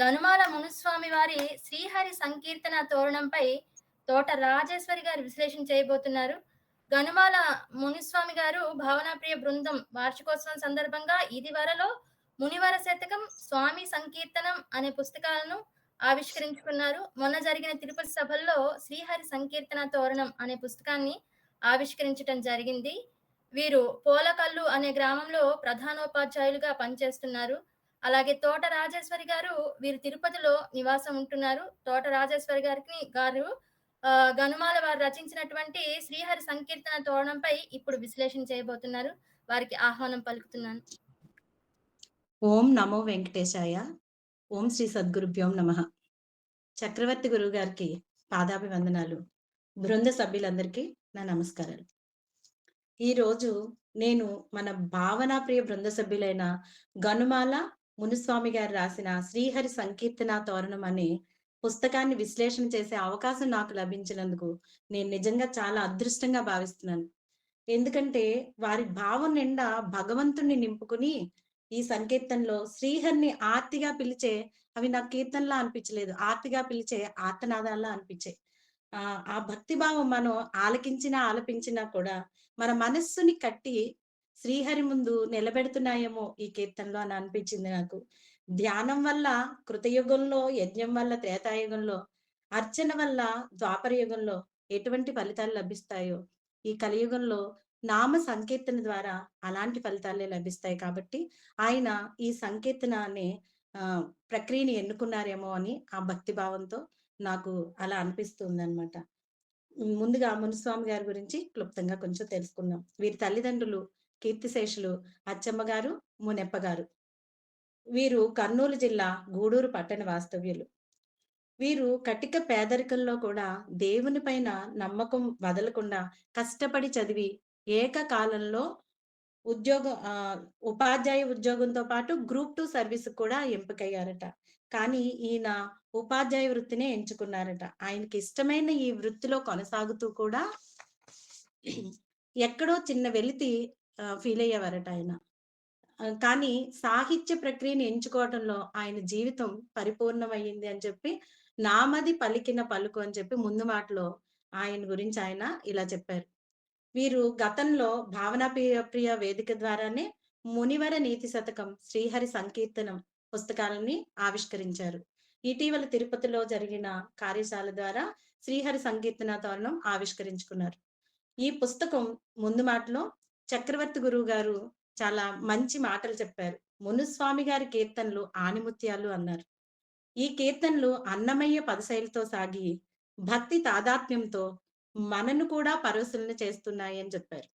గనుమాల మునుస్వామి వారి శ్రీహరి సంకీర్తన తోరణంపై తోట రాజేశ్వరి గారు విశ్లేషణ చేయబోతున్నారు. గనుమాల మునిస్వామి గారు భావనాప్రియ బృందం వార్షికోత్సవం సందర్భంగా ఇది వరలో మునివర శతకం స్వామి సంకీర్తనం అనే పుస్తకాలను ఆవిష్కరించుకున్నారు. మొన్న జరిగిన తిరుపతి సభల్లో శ్రీహరి సంకీర్తన తోరణం అనే పుస్తకాన్ని ఆవిష్కరించడం జరిగింది. వీరు పోలకల్లు అనే గ్రామంలో ప్రధానోపాధ్యాయులుగా పనిచేస్తున్నారు. అలాగే తోట రాజేశ్వరి గారు వీరు తిరుపతిలో నివాసం ఉంటున్నారు. తోట రాజేశ్వరి గారికి గారు గనుమాల వారు రచించినటువంటి శ్రీహరి సంకీర్తన తోరణంపై ఇప్పుడు విశ్లేషణ చేయబోతున్నారు. వారికి ఆహ్వానం పలుకుతున్నాను. ఓం నమో వెంకటేశాయ. ఓం శ్రీ సద్గురుభ్యోం నమ. చక్రవర్తి గురువు గారికి పాదాభివందనాలు. బృంద సభ్యులందరికీ నా నమస్కారాలు. ఈరోజు నేను మన భావనా ప్రియ బృంద సభ్యులైన గనుమాల మునుస్వామి గారు రాసిన శ్రీహరి సంకీర్తన తోరణం అనే పుస్తకాన్ని విశ్లేషణ చేసే అవకాశం నాకు లభించినందుకు నేను నిజంగా చాలా అదృష్టంగా భావిస్తున్నాను. ఎందుకంటే వారి భావం నిండా భగవంతుణ్ణి నింపుకుని ఈ సంకీర్తనలో శ్రీహరిని ఆర్తిగా పిలిచే అవి నాకు కీర్తనలా అనిపించలేదు. ఆర్తిగా పిలిచే ఆర్తనాదాల్లా అనిపించాయి. ఆ ఆ భక్తి భావం మనం ఆలకించినా ఆలపించినా కూడా మన మనస్సుని కట్టి శ్రీహరి ముందు నిలబెడుతున్నాయేమో ఈ కీర్తనలో అని అనిపించింది నాకు. ధ్యానం వల్ల కృతయుగంలో యజ్ఞం వల్ల త్రేతాయుగంలో అర్చన వల్ల ద్వాపర యుగంలో ఎటువంటి ఫలితాలు లభిస్తాయో ఈ కలియుగంలో నామ సంకీర్తన ద్వారా అలాంటి ఫలితాలే లభిస్తాయి కాబట్టి ఆయన ఈ సంకీర్తన అనే ప్రక్రియని ఎన్నుకున్నారేమో అని ఆ భక్తి భావంతో నాకు అలా అనిపిస్తుంది అనమాట ముందుగా మునుస్వామి గారి గురించి క్లుప్తంగా కొంచెం తెలుసుకుందాం. వీరి తల్లిదండ్రులు కీర్తిశేషులు అచ్చమ్మ గారు మునెప్ప గారు. వీరు కర్నూలు జిల్లా గూడూరు పట్టణ వాస్తవ్యులు. వీరు కటిక పేదరికంలో కూడా దేవుని పైన నమ్మకం వదలకుండా కష్టపడి చదివి ఏకకాలంలో ఉద్యోగం ఆ, ఉపాధ్యాయ ఉద్యోగంతో పాటు గ్రూప్ టూ సర్వీస్ కూడా ఎంపికయ్యారట. కానీ ఈయన ఉపాధ్యాయ వృత్తినే ఎంచుకున్నారట. ఆయనకి ఇష్టమైన ఈ వృత్తిలో కొనసాగుతూ కూడా ఎక్కడో చిన్న వెలితి ఫీల్ అయ్యేవారట ఆయన. కానీ సాహిత్య ప్రక్రియను ఎంచుకోవడంలో ఆయన జీవితం పరిపూర్ణమయ్యింది అని చెప్పి నామది పలికిన పలుకు అని చెప్పి ముందు మాటలో ఆయన గురించి ఆయన ఇలా చెప్పారు. వీరు గతంలో భావనా ప్రియ ప్రియ వేదిక ద్వారానే మునివర నీతి శతకం శ్రీహరి సంకీర్తనం పుస్తకాలని ఆవిష్కరించారు. ఇటీవల తిరుపతిలో జరిగిన కార్యశాల ద్వారా శ్రీహరి సంకీర్తన తోరణం ఆవిష్కరించుకున్నారు. ఈ పుస్తకం ముందు మాటలో చక్రవర్తి గురువు గారు చాలా మంచి మాటలు చెప్పారు. మునుస్వామి గారి కీర్తనలు ఆనిముత్యాలు అన్నారు. ఈ కీర్తనలు అన్నమయ్య పదశైలితో సాగి భక్తి తాదాత్మ్యంతో మనను కూడా పరవశులను చేస్తున్నాయని చెప్పారు.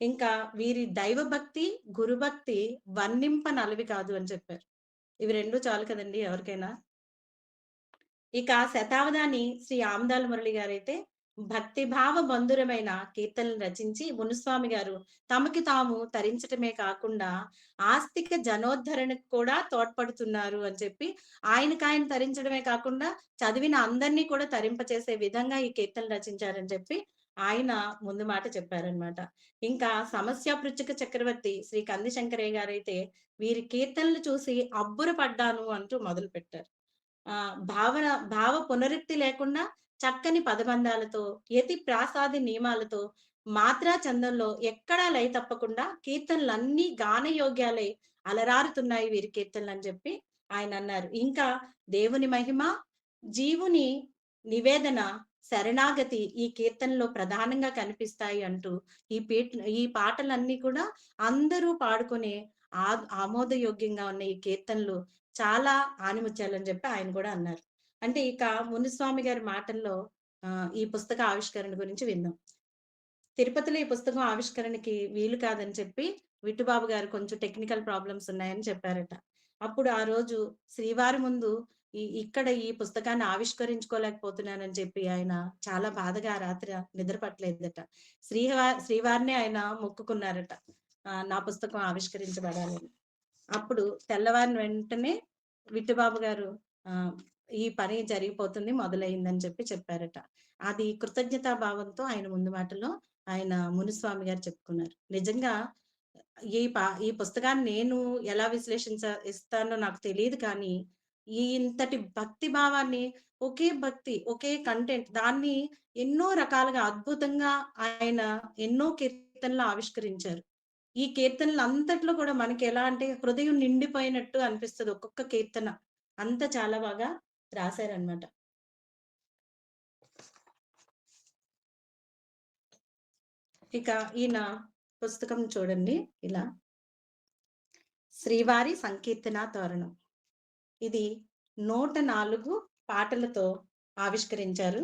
ఇంకా వీరి దైవభక్తి గురుభక్తి వర్ణింప నలవి కాదు అని చెప్పారు. ఇవి రెండు చాలు కదండి ఎవరికైనా. ఇక శతావధాని శ్రీ ఆమదాల మురళి గారైతే భక్తి భావ బంధురమైన కీర్తనలు రచించి మునుస్వామి గారు తమకి తాము తరించటమే కాకుండా ఆస్తిక జనోద్ధరణకు కూడా తోడ్పడుతున్నారు అని చెప్పి ఆయనకు ఆయన తరించడమే కాకుండా చదివిన అందరినీ కూడా తరింపచేసే విధంగా ఈ కీర్తనలు రచించారని చెప్పి ఆయన ముందు మాట చెప్పారనమాట ఇంకా సమస్య పృచ్ఛక చక్రవర్తి శ్రీ కంది శంకరయ్య గారైతే వీరి కీర్తనలు చూసి అబ్బురపడ్డాను అంటూ మొదలు పెట్టారు ఆ భావన భావ పునరుక్తి లేకుండా చక్కని పదబంధాలతో యతి ప్రాసాది నియమాలతో మాత్రా చందంలో ఎక్కడా లయ తప్పకుండా కీర్తనలన్నీ గానయోగ్యాలై అలరారుతున్నాయి వీరి కీర్తనలు అని చెప్పి ఆయన అన్నారు. ఇంకా దేవుని మహిమ జీవుని నివేదన శరణాగతి ఈ కీర్తనలో ప్రధానంగా కనిపిస్తాయి అంటూ ఈ పీట ఈ పాటలన్నీ కూడా అందరూ పాడుకునే ఆ ఆమోదయోగ్యంగా ఉన్న ఈ కీర్తనలు చాలా ఆనిముచ్చాలని చెప్పి ఆయన కూడా అన్నారు. అంటే ఇక మునిస్వామి గారి మాటల్లో ఆ, ఈ పుస్తక ఆవిష్కరణ గురించి విందాం. తిరుపతిలో ఈ పుస్తకం ఆవిష్కరణకి వీలు కాదని చెప్పి విట్టుబాబు గారు కొంచెం టెక్నికల్ ప్రాబ్లమ్స్ ఉన్నాయని చెప్పారట. అప్పుడు ఆ రోజు శ్రీవారి ముందు ఈ ఇక్కడ ఈ పుస్తకాన్ని ఆవిష్కరించుకోలేకపోతున్నానని చెప్పి ఆయన చాలా బాధగా రాత్రి నిద్రపట్టలేదట శ్రీవా శ్రీవారిని ఆయన మొక్కుకున్నారట ఆ, నా పుస్తకం ఆవిష్కరించబడాలని. అప్పుడు తెల్లవారిని వెంటనే విట్టుబాబు గారు ఆ ఈ పని జరిగిపోతుంది మొదలైందని చెప్పి చెప్పారట. అది కృతజ్ఞతా భావంతో ఆయన ముందు మాటలో ఆయన మునిస్వామి గారు చెప్పుకున్నారు. నిజంగా ఈ పా ఈ పుస్తకాన్ని నేను ఎలా విశ్లేషించ ఇస్తానో నాకు తెలియదు కానీ ఈ ఇంతటి భక్తి భావాన్ని ఒకే భక్తి ఒకే కంటెంట్ దాన్ని ఎన్నో రకాలుగా అద్భుతంగా ఆయన ఎన్నో కీర్తనలు ఆవిష్కరించారు. ఈ కీర్తనలు అంతట్లో కూడా మనకి ఎలా అంటే హృదయం నిండిపోయినట్టు అనిపిస్తుంది ఒక్కొక్క కీర్తన. అంత చాలా బాగా రాశారనమాట ఇక ఈయన పుస్తకం చూడండి ఇలా. శ్రీవారి సంకీర్తన తోరణం. ఇది నూట నాలుగు పాటలతో ఆవిష్కరించారు.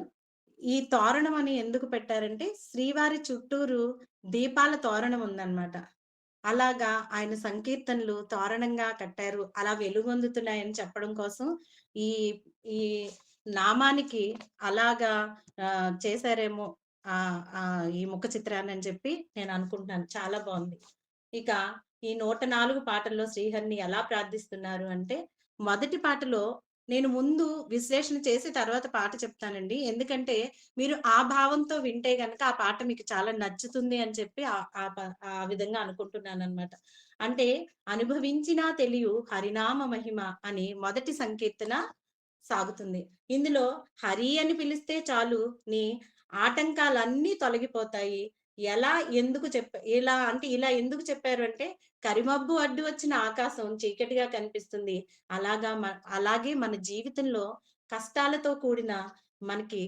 ఈ తోరణం అని ఎందుకు పెట్టారంటే శ్రీవారి చుట్టూరు దీపాల తోరణం ఉందన్నమాట అలాగా ఆయన సంకీర్తనలు తోరణంగా కట్టారు. అలా వెలుగొందుతున్నాయని చెప్పడం కోసం ఈ ఈ నామానికి అలాగా ఆ, చేశారేమో ఆ ఈ ముఖ చిత్రాన్ని అని చెప్పి నేను అనుకుంటున్నాను. చాలా బాగుంది. ఇక ఈ నూట నాలుగు పాటల్లో శ్రీహరిని ఎలా ప్రార్థిస్తున్నారు అంటే మొదటి పాటలో నేను ముందు విశ్లేషణ చేసి తర్వాత పాట చెప్తానండి. ఎందుకంటే మీరు ఆ భావంతో వింటే గనక ఆ పాట మీకు చాలా నచ్చుతుంది అని చెప్పి ఆ ఆ విధంగా అనుకుంటున్నాను అనమాట అంటే అనుభవించినా తెలియు హరినామ మహిమ అని మొదటి సంకీర్తన సాగుతుంది. ఇందులో హరి అని పిలిస్తే చాలు నీ ఆటంకాలన్నీ తొలగిపోతాయి. ఎలా ఎందుకు చెప్ప ఇలా అంటే ఇలా ఎందుకు చెప్పారు అంటే కరిమబ్బు అడ్డు వచ్చిన ఆకాశం చీకటిగా కనిపిస్తుంది. అలాగా మ- అలాగే మన జీవితంలో కష్టాలతో కూడిన మనకి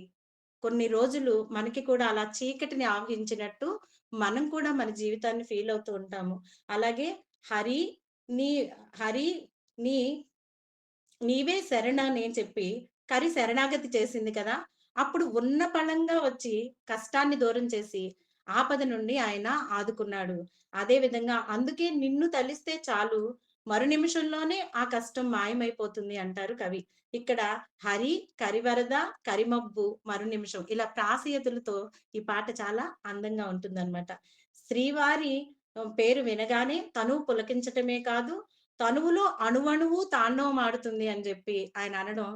కొన్ని రోజులు మనకి కూడా అలా చీకటిని ఆవహించినట్టు మనం కూడా మన జీవితాన్ని ఫీల్ అవుతూ ఉంటాము. అలాగే హరి నీ హరి నీ నీవే శరణ నేను చెప్పి కరి శరణాగతి చేసింది కదా. అప్పుడు ఉన్న పళంగా వచ్చి కష్టాన్ని దూరం చేసి ఆపద నుండి ఆయన ఆదుకున్నాడు. అదే విధంగా అందుకే నిన్ను తలిస్తే చాలు మరు నిమిషంలోనే ఆ కష్టం మాయమైపోతుంది అంటారు కవి. ఇక్కడ హరి కరివరద కరిమబ్బు మరు నిమిషం ఇలా ప్రాసయతులతో ఈ పాట చాలా అందంగా ఉంటుందన్నమాట. శ్రీవారి పేరు వినగానే తను పులకించటమే కాదు తనువులో అణువణువు తాండవమాడుతుంది అని చెప్పి ఆయన అనడం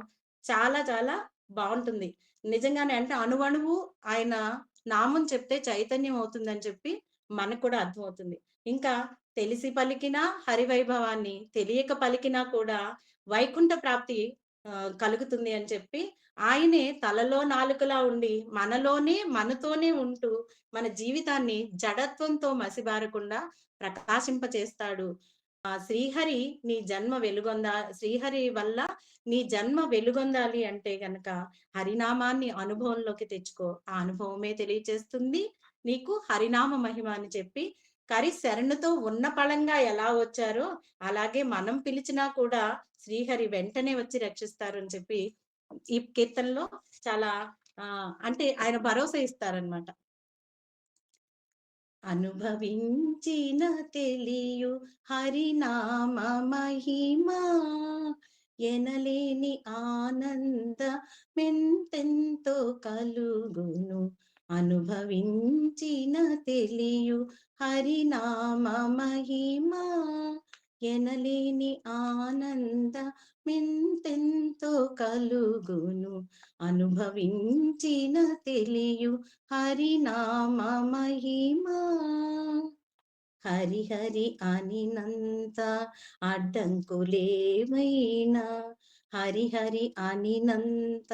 చాలా చాలా బాగుంటుంది. నిజంగానే అంటే అణువణువు ఆయన నామం చెప్తే చైతన్యం అవుతుందని చెప్పి మనకు కూడా అర్థమవుతుంది. ఇంకా తెలిసి పలికినా హరివైభవాన్ని తెలియక పలికినా కూడా వైకుంఠ ప్రాప్తి కలుగుతుంది అని చెప్పి ఆయనే తలలో నాలుకలా ఉండి మనలోనే మనతోనే ఉంటూ మన జీవితాన్ని జడత్వంతో మసిబారకుండా ప్రకాశింపచేస్తాడు. ఆ శ్రీహరి నీ జన్మ వెలుగొందా శ్రీహరి వల్ల నీ జన్మ వెలుగొందాలి అంటే గనక హరినామాన్ని అనుభవంలోకి తెచ్చుకో. ఆ అనుభవమే తెలియచేస్తుంది. నీకు హరినామ మహిమ అని చెప్పి కరి శరణుతో ఉన్న పళంగా ఎలా వచ్చారో అలాగే మనం పిలిచినా కూడా శ్రీహరి వెంటనే వచ్చి రక్షిస్తారు అని చెప్పి ఈ కీర్తనలో చాలా ఆ అంటే ఆయన భరోసా ఇస్తారనమాట అనుభవించిన తెలియు హరినామ మహిమా ఎనలేని ఆనంద మెంతెంతో కలుగును. అనుభవించిన తెలియు హరినామ మహిమా ఎనలేని ఆనంద మెంతెంతో కలుగును. అనుభవించిన తెలియు హరినామ మహిమా హరిహరి అనినంత అడ్డంకులేమైనా. హరిహరి అనినంత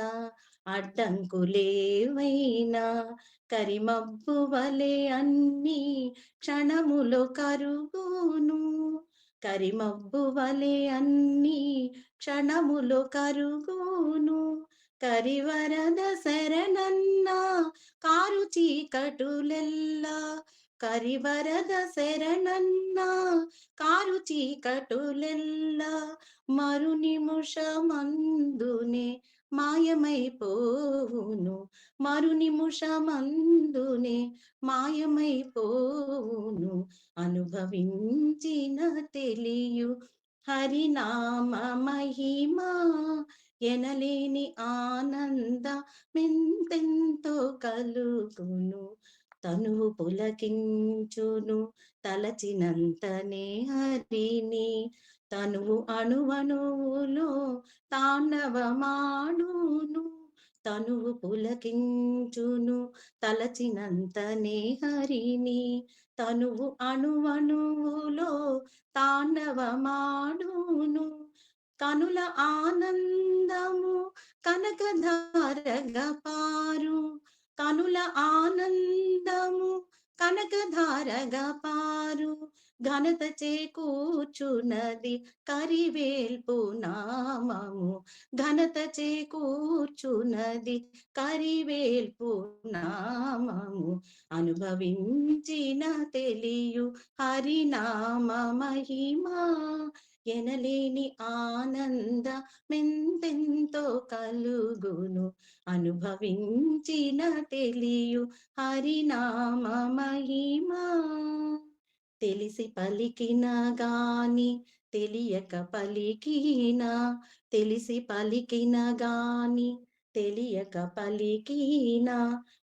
అడ్డంకులేవైనా కరిమబ్బు వలె అన్ని క్షణములో కరుగును. కరిమబ్బు వలె అన్ని క్షణములో కరుగును. కరివరద శరణన్నా కారు చీకటులెల్లా. కరివరద శరణన్నా కారు చీకటులెల్లా. మరు నిముషమందునే మాయమైపోవును. మరు నిముషమందునే మాయమైపోవును. అనుభవించిన తెలియు హరినామ మహిమా ఎనలేని ఆనంద మెంతెంతో కలుగును. తనువు పులకించును తలచినంతనే హరిని తనువు అణువణువులో తాండవమాడును తనువు పులకించును తలచినంతనే హరిని తనువు అణువణువులో తాండవమాడును కనుల ఆనందము కనకధారగపారు కనుల ఆనందము కనకధారగా పారు ఘనత చేకూర్చున్నది కరివేల్పు నామము. ఘనత చేకూర్చున్నది కరివేల్పు నామము. అనుభవించిన తెలియు హరినామ మహిమా. ఎనలేని ఆనంద మెంతెంతో కలుగును అనుభవించిన తెలియు హరినామ మహిమా. తెలిసి పలికిన గాని తెలియక పలికినా తెలిసి పలికిన గాని తెలియక పలికినా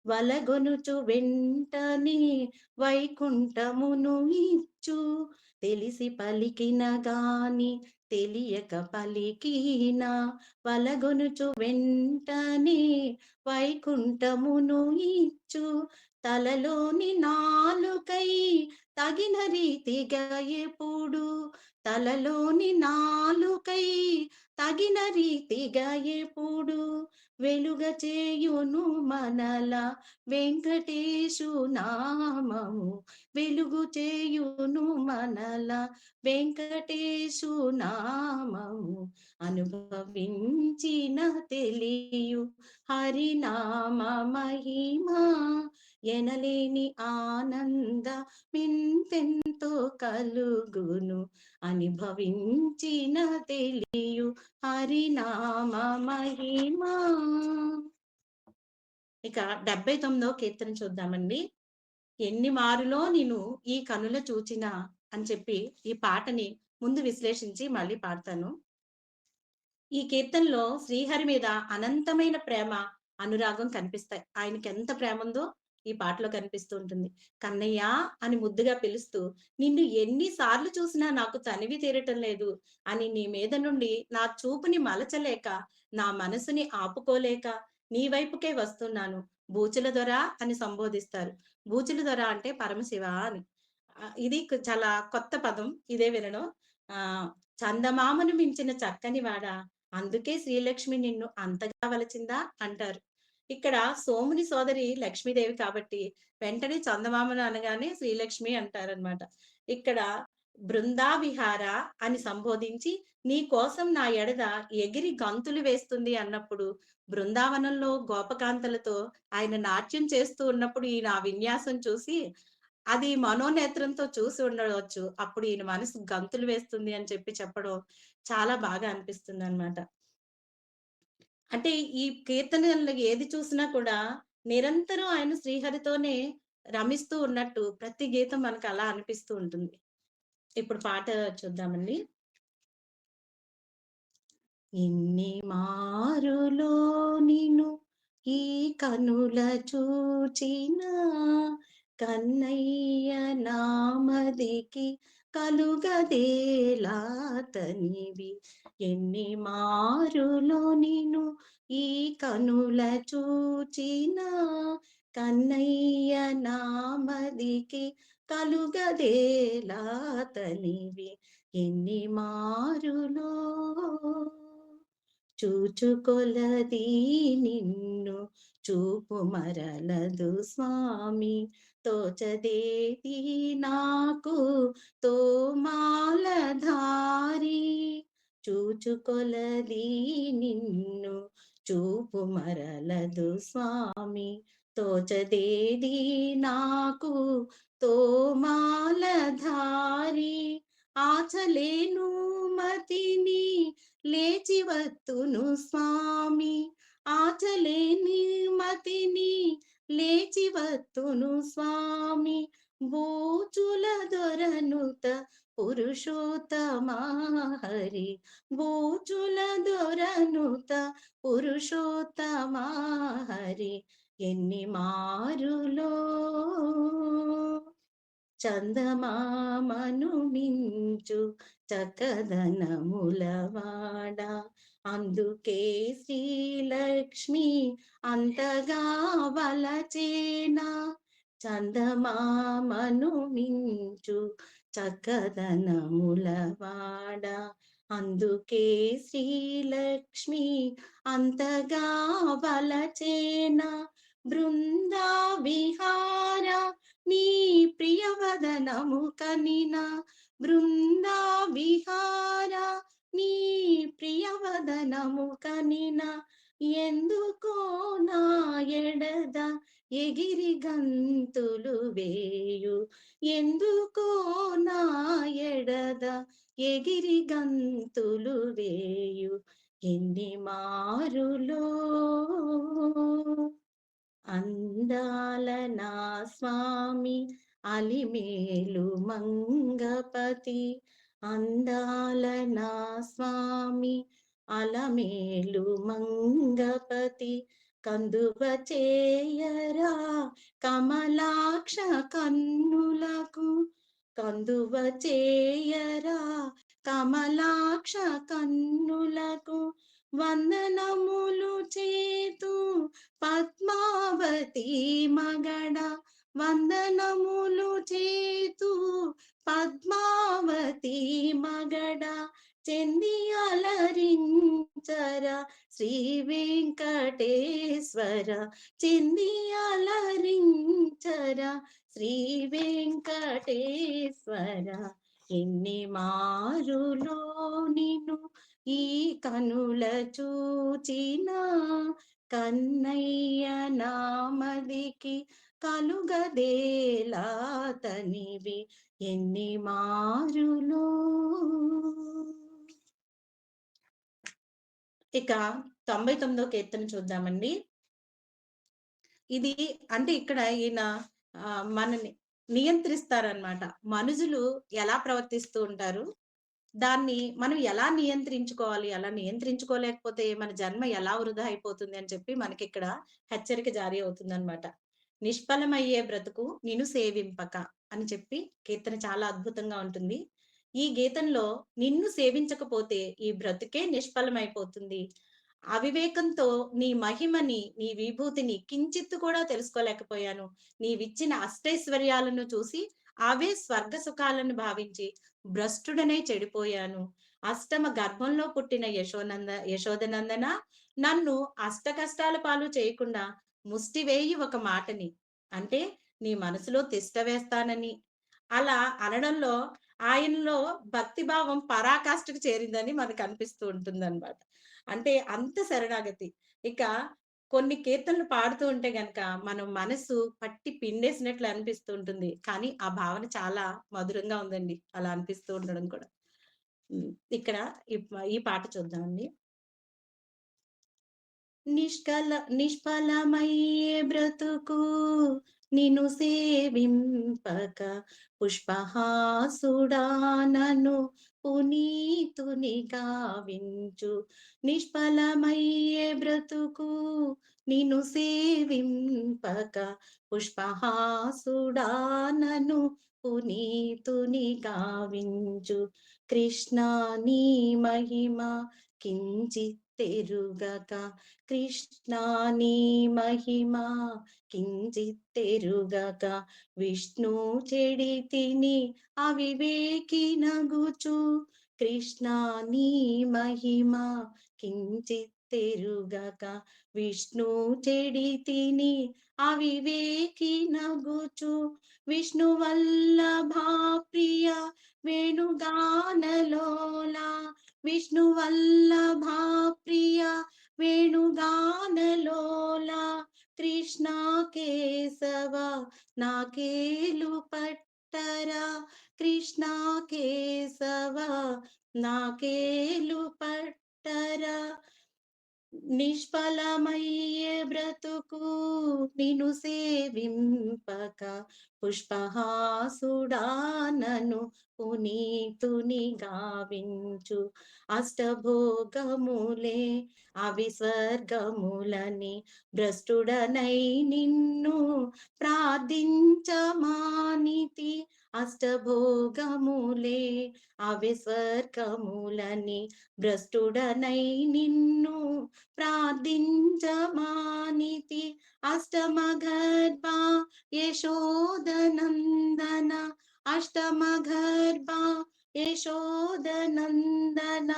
వలగొనుచు వెంటనే వైకుంఠమును ఇచ్చు తెలిసి పలికిన గాని తెలియక పలికినా వలగొనుచు వెంటనే వైకుంఠమును ఇచ్చు తలలోని నాలుకై తగిన రీతిగా ఎప్పుడు? తలలోని నాలుకై తగిన రీతిగా ఎప్పుడు? వెలుగ చేయును మనల వెంకటేశు నామము. వెలుగు చేయును మనల వెంకటేశు నామము. అనుభవించిన తెలియు హరినామ మహిమా. ఎనలేని ఆనంద మింతెంతో కలుగును అనుభవించిన తెలియు హరినామ మహిమా. ఇక డెబ్బై తొమ్మిదో కీర్తన చూద్దామండి. ఎన్ని మారులో నేను ఈ కనుల చూచిన అని చెప్పి ఈ పాటని ముందు విశ్లేషించి మళ్ళీ పాడతాను. ఈ కీర్తనలో శ్రీహరి మీద అనంతమైన ప్రేమ అనురాగం కనిపిస్తాయి. ఆయనకి ఎంత ప్రేమ ఉందో ఈ పాటలో కనిపిస్తూ ఉంటుంది. కన్నయ్య అని ముద్దుగా పిలుస్తూ నిన్ను ఎన్నిసార్లు చూసినా నాకు తనివి తీరటం లేదు అని నీ మీద నుండి నా చూపుని మలచలేక నా మనసుని ఆపుకోలేక నీ వైపుకే వస్తున్నాను. బూచుల దొర అని సంబోధిస్తారు. బూచుల దొర అంటే పరమశివ అని. ఇది చాలా కొత్త పదం. ఇదే వినడం. ఆ చందమామను మించిన చక్కని వాడా అందుకే శ్రీలక్ష్మి నిన్ను అంతగా వలచిందా అంటారు. ఇక్కడ సోముని సోదరి లక్ష్మీదేవి కాబట్టి వెంటనే చందమామను అనగానే శ్రీలక్ష్మి అంటారనమాట ఇక్కడ బృందా విహార అని సంబోధించి నీ కోసం నా ఎడద ఎగిరి గంతులు వేస్తుంది అన్నప్పుడు బృందావనంలో గోపకాంతలతో ఆయన నాట్యం చేస్తూ ఉన్నప్పుడు ఈయన ఆ విన్యాసం చూసి అది మనోనేత్రంతో చూసి ఉండవచ్చు. అప్పుడు ఈయన మనసు గంతులు వేస్తుంది అని చెప్పి చెప్పడం చాలా బాగా అనిపిస్తుంది అనమాట అంటే ఈ కీర్తనలు ఏది చూసినా కూడా నిరంతరం ఆయన శ్రీహరితోనే రమిస్తూ ఉన్నట్టు ప్రతి గీతం మనకు అలా అనిపిస్తూ ఉంటుంది. ఇప్పుడు పాట చూద్దామండి. ఎన్ని మారులో నిన్ను ఈ కనుల చూచిన కన్నయ్య నామదికి కలుగదేలాతనివి. ఎన్ని మారులో నిను ఈ కనుల చూచిన. కన్నయ్య నామదికి కలుగదేలాతనివి. ఎన్ని మారులో చూచుకొలది నిన్ను చూపు మరలదు స్వామి. తోచదేది నాకు తోమాలధారి చూచుకొలది నిన్ను చూపు మరలదు స్వామి. తోచదేది నాకు తోమాలధారి ఆచలేను మతిని లేచివత్తును స్వామి. ఆచలేని మతిని లేచి వత్తును స్వామి. బూచుల దొరనుత పురుషోత్తమా హరి. బూచుల దొరనుత పురుషోత్తమా హరి. ఎన్ని మారులో చందమామను మించు చకదనములవాడా అందుకే శ్రీలక్ష్మి అంతగా వలచేనా. చందమామను మించు చక్కదనములవాడ అందుకే శ్రీలక్ష్మి అంతగా వలచేన. బృందా విహార నీ ప్రియవదనము కనినా. బృందా విహార నీ ప్రియవదనము కనిన ఎందుకో నా ఎడద ఎగిరి గంతులు వేయు. ఎందుకో నా ఎడద ఎగిరి గంతులు వేయు. ఎన్ని మారులో అందాల నా స్వామి అలిమేలు మంగపతి అందాల నా స్వామి అలమేలు మంగపతి కందువ చేయరా కమలాక్ష కన్నులకు కందువ చేయరా కమలాక్ష కన్నులకు వందనములు చేతు పద్మావతి మగడ వందనములు చెంది అలరించరా శ్రీ వెంకటేశ్వర చెంది అలరించరా శ్రీ వెంకటేశ్వర ఎన్ని మారులో నిన్ను ఈ కనుల చూచిన? కన్నయ్య నామదికి కలుగదేలా తనివి ఎన్ని మారులో? ఇక తొంభై తొమ్మిదో కీర్తన చూద్దామండి. ఇది అంటే ఇక్కడ ఈయన మనని నియంత్రిస్తారనమాట మనుషులు ఎలా ప్రవర్తిస్తూ ఉంటారు? దాన్ని మనం ఎలా నియంత్రించుకోవాలి? అలా నియంత్రించుకోలేకపోతే మన జన్మ ఎలా వృధా అయిపోతుంది అని చెప్పి మనకి ఇక్కడ హెచ్చరిక జారీ అవుతుంది అనమాట నిష్ఫలమయ్యే బ్రతుకు నిన్ను సేవింపక అని చెప్పి కీర్తన చాలా అద్భుతంగా ఉంటుంది. ఈ గీతంలో నిన్ను సేవించకపోతే ఈ బ్రతుకే నిష్ఫలమైపోతుంది. అవివేకంతో నీ మహిమని నీ విభూతిని కించిత్తు కూడా తెలుసుకోలేకపోయాను. నీవిచ్చిన అష్టైశ్వర్యాలను చూసి అవే స్వర్గ సుఖాలను భావించి భ్రష్టుడనే చెడిపోయాను. అష్టమ గర్భంలో పుట్టిన యశోనంద యశోదనందన నన్ను అష్ట కష్టాల పాలు చేయకుండా ముష్టివేయి ఒక మాటని. అంటే నీ మనసులో తిష్ట వేస్తానని. అలా అనడంలో ఆయనలో భక్తి భావం పరాకాష్ఠకు చేరిందని మనకు అనిపిస్తూ ఉంటుంది అంటే అంత శరణాగతి. ఇక కొన్ని కీర్తనలు పాడుతూ ఉంటే గనక మనం మనసు పట్టి పిండేసినట్లు అనిపిస్తూ ఉంటుంది. కానీ ఆ భావన చాలా మధురంగా ఉందండి. అలా అనిపిస్తూ ఉండడం కూడా. ఇక్కడ ఈ ఈ పాట చూద్దామండి. నిష్కల నిష్ఫలమయ్యే బ్రతుకు నిను సేవింపక పుష్పహాసుడానను పునీతుని గావించు. నిష్ఫలమయ్యే బ్రతుకు నిను సేవింపక పుష్పహాసుడానను పునీతుని గావించు. కృష్ణ నీ మహిమ కించిత్ కృష్ణ నీ మహిమ కించిత్తెరుగక విష్ణు చెడి తిని అవివేకి నగుచు కృష్ణ నీ కించిత్ తెరుగక విష్ణు చెడి తిని అవివేకి నగుచు విష్ణు వల్లభా ప్రియ వేణుగానలోలా విష్ణు వల్లభా ప్రియ వేణుగానలోల కృష్ణ కేశవ నాకేలు పట్టరా. కృష్ణ కేశవ నాకేలు పట్టరా. నిష్ఫలమయ్యే బ్రతుకు నిను సేవింపక పుష్పహాసుడానను పునీతుని గావించు. అష్టభోగములే అవి స్వర్గములని భ్రష్టుడనై నిన్ను ప్రార్థించమానితి. అష్టభోగములే అవి స్వర్గములని భ్రష్టుడనై నిన్ను ప్రార్థించమానితి. అష్టమ గర్భ యశోదనందన. అష్టమ గర్భ యశోదనందన.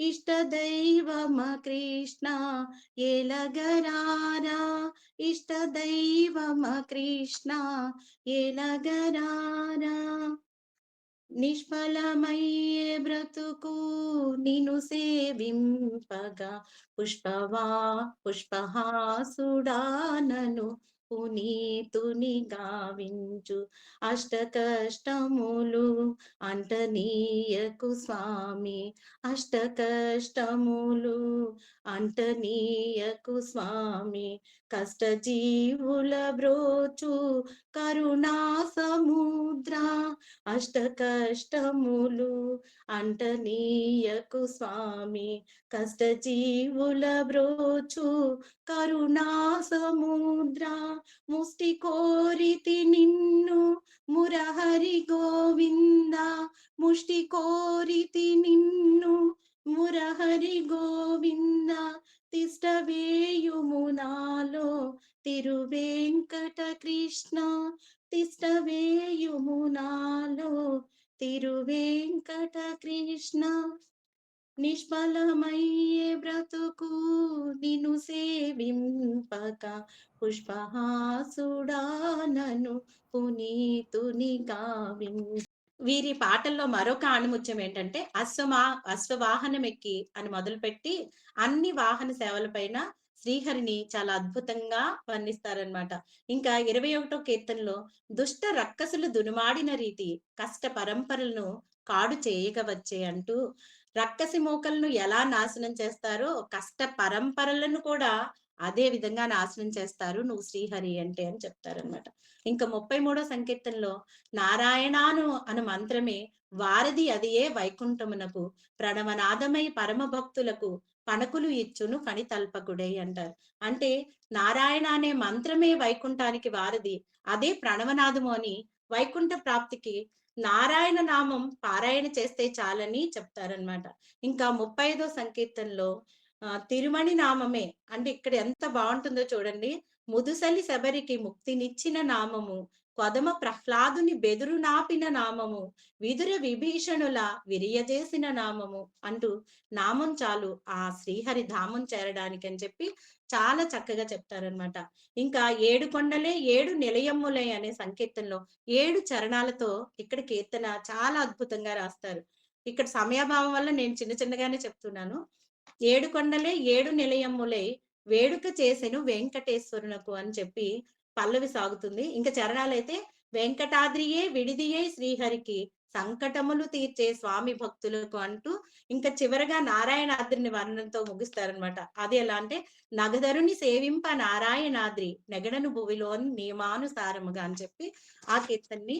ఇష్ట దైవమ కృష్ణ ఎలగరారా. ఇష్ట దైవమ కృష్ణ ఎలగరారా. నిష్ఫలమయ్యే బ్రతుకు నిను సేవింపగా. పుష్పవా పుష్పహాసుడానను పునీతుని గావించు. అష్ట కష్టములు అంటనీయకు స్వామి. అష్ట కష్టములు అంటనీయకు స్వామి. కష్ట జీవుల బ్రోచు కరుణా సముద్ర అష్ట కష్టములు అంటనీయకు స్వామి. కష్ట జీవుల బ్రోచు కరుణా సముద్ర ముష్టి కోరితి నిన్ను మురహరి గోవింద. ముష్టి కోరితి నిన్ను మురహరి గోవింద. తిష్టవేయుము నాలో. తిరువేంకట కృష్ణ తిష్టవేయుము నాలో. తిరువేంకట కృష్ణ నిష్ఫలమయ్యే బ్రతుకు నిను సేవింపక. పుష్పహాసుడానను పునీతుని గావిం వీరి పాటల్లో మరొక ఆణిముత్యం ఏంటంటే అశ్వమా అశ్వవాహనం ఎక్కి అని మొదలుపెట్టి అన్ని వాహన సేవలపైన శ్రీహరిని చాలా అద్భుతంగా వర్ణిస్తారనమాట ఇంకా ఇరవై ఒకటో కీర్తనలో దుష్ట రక్కసులు దునుమాడిన రీతి కష్ట పరంపరలను కాడు చేయగవచ్చే అంటూ రక్కసి మోకలను ఎలా నాశనం చేస్తారో కష్ట పరంపరలను కూడా అదే విధంగా నాశనం చేస్తారు నువ్వు శ్రీహరి అంటే అని చెప్తారనమాట ఇంకా ముప్పై మూడో సంకీర్తనలో నారాయణాను అను మంత్రమే వారధి అదియే వైకుంఠమునకు ప్రణవనాదమై పరమ భక్తులకు పణకులు ఇచ్చును కని తల్పకుడై అంటారు. అంటే నారాయణ అనే మంత్రమే వైకుంఠానికి వారధి అదే ప్రణవనాదము అని వైకుంఠ ప్రాప్తికి నారాయణ నామం పారాయణ చేస్తే చాలని చెప్తారనమాట ఇంకా ముప్పై ఐదో సంకీర్తనలో తిరుమణి నామమే అంటే ఇక్కడ ఎంత బాగుంటుందో చూడండి. ముదుసలి శబరికి ముక్తినిచ్చిన నామము కొదమ ప్రహ్లాదుని బెదురు నాపిన నామము విదుర విభీషణుల విరియజేసిన నామము అంటూ నామం చాలు ఆ శ్రీహరి ధామం చేరడానికి అని చెప్పి చాలా చక్కగా చెప్తారనమాట ఇంకా ఏడు కొండలే ఏడు నిలయమ్ములే అనే సంకీర్తనలో ఏడు చరణాలతో ఇక్కడ కీర్తన చాలా అద్భుతంగా రాస్తారు. ఇక్కడ సమయాభావం వల్ల నేను చిన్న చిన్నగానే చెప్తున్నాను. ఏడు కొండలే ఏడు నిలయమ్ములై వేడుక చేసెను వెంకటేశ్వరునకు అని చెప్పి పల్లవి సాగుతుంది. ఇంకా చరణాలైతే వెంకటాద్రియే విడిదియే శ్రీహరికి సంకటములు తీర్చే స్వామి భక్తులకు అంటూ ఇంకా చివరగా నారాయణాద్రిని వర్ణంతో ముగిస్తారనమాట అది ఎలా అంటే నగదరుని సేవింప నారాయణాద్రి నెగడను భువిలోని నియమానుసారముగా అని చెప్పి ఆ కీర్తన్ని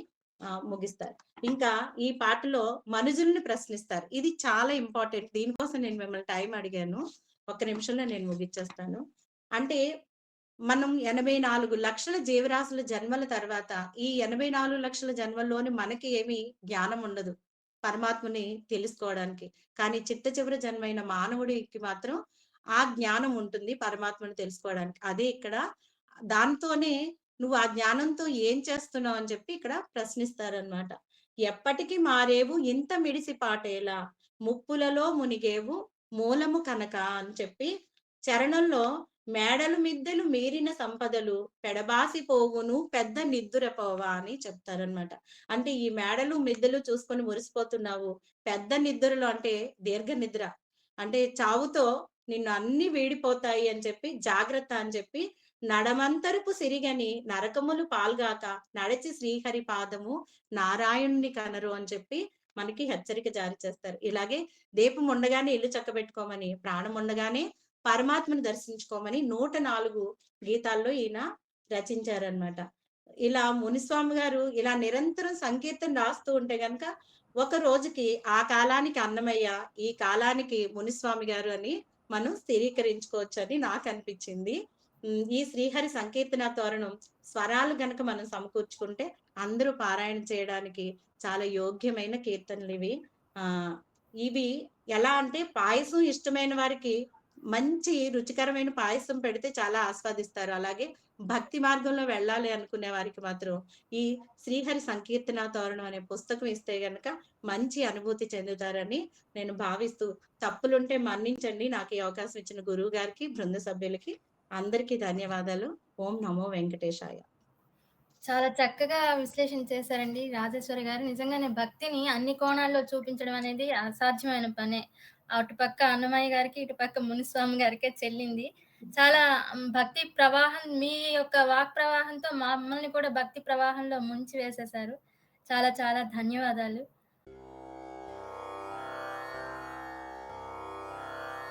ముగిస్తారు. ఇంకా ఈ పాటలో మనుజుల్ని ప్రశ్నిస్తారు. ఇది చాలా ఇంపార్టెంట్. దీనికోసం నేను మిమ్మల్ని టైం అడిగాను. ఒక్క నిమిషంలో నేను ముగిచ్చేస్తాను. అంటే మనం ఎనభై నాలుగు లక్షల జీవరాశుల జన్మల తర్వాత ఈ ఎనభై నాలుగు లక్షల జన్మల్లోని మనకి ఏమి జ్ఞానం ఉండదు పరమాత్మని తెలుసుకోవడానికి. కానీ చిట్ట చివరి జన్మైన మానవుడికి మాత్రం ఆ జ్ఞానం ఉంటుంది పరమాత్మని తెలుసుకోవడానికి. అదే ఇక్కడ దాంతోనే నువ్వు ఆ జ్ఞానంతో ఏం చేస్తున్నావు అని చెప్పి ఇక్కడ ప్రశ్నిస్తారనమాట ఎప్పటికీ మారేవు ఇంత మిడిసి పాటేలా? ముప్పులలో మునిగేవు మూలము కనుక అని చెప్పి చరణంలో మేడలు మిద్దెలు మీరిన సంపదలు పెడబాసి పోవును పెద్ద నిద్దురపోవా అని చెప్తారనమాట అంటే ఈ మేడలు మిద్దెలు చూసుకొని మురిసిపోతున్నావు. పెద్ద నిద్రలు అంటే దీర్ఘ నిద్ర. అంటే చావుతో నిన్ను అన్ని వీడిపోతాయి అని చెప్పి జాగ్రత్త అని చెప్పి నడమంతరపు సిరిగని నరకములు పాల్గాక నడచి శ్రీహరి పాదము నారాయణుని కనరు అని చెప్పి మనకి హెచ్చరిక జారీ చేస్తారు. ఇలాగే దీపం ఉండగానే ఇల్లు చక్కబెట్టుకోమని ప్రాణం ఉండగానే పరమాత్మను దర్శించుకోమని నూట నాలుగు గీతాల్లో ఈయన రచించారనమాట ఇలా మునిస్వామి గారు ఇలా నిరంతరం సంకీర్తన రాస్తూ ఉంటే గనక ఒక రోజుకి ఆ కాలానికి అన్నమయ్య ఈ కాలానికి మునిస్వామి గారు అని మనం స్థిరీకరించుకోవచ్చు అని నాకు అనిపించింది. ఈ శ్రీహరి సంకీర్తన తోరణం స్వరాలు గనక మనం సమకూర్చుకుంటే అందరూ పారాయణ చేయడానికి చాలా యోగ్యమైన కీర్తనలు ఇవి. ఆ ఇవి ఎలా అంటే పాయసం ఇష్టమైన వారికి మంచి రుచికరమైన పాయసం పెడితే చాలా ఆస్వాదిస్తారు. అలాగే భక్తి మార్గంలో వెళ్ళాలి అనుకునే వారికి మాత్రం ఈ శ్రీహరి సంకీర్తన తోరణం అనే పుస్తకం ఇస్తే గనక మంచి అనుభూతి చెందుతారని నేను భావిస్తూ తప్పులుంటే మన్నించండి. నాకు ఈ అవకాశం ఇచ్చిన గురువు గారికి బృంద సభ్యులకి అందరికీ ధన్యవాదాలు. ఓం నమో వెంకటేశాయ. చాలా చక్కగా విశ్లేషణ చేశారండి రాజేశ్వరి గారు. నిజంగానే భక్తిని అన్ని కోణాల్లో చూపించడం అనేది అసాధ్యమైన పనే. అటుపక్క అన్నమయ్య గారికి ఇటుపక్క మునిస్వామి గారికే చెల్లింది. చాలా భక్తి ప్రవాహం మీ యొక్క వాక్ ప్రవాహంతో మమ్మల్ని కూడా భక్తి ప్రవాహంలో ముంచి వేసేశారు చాలా చాలా ధన్యవాదాలు.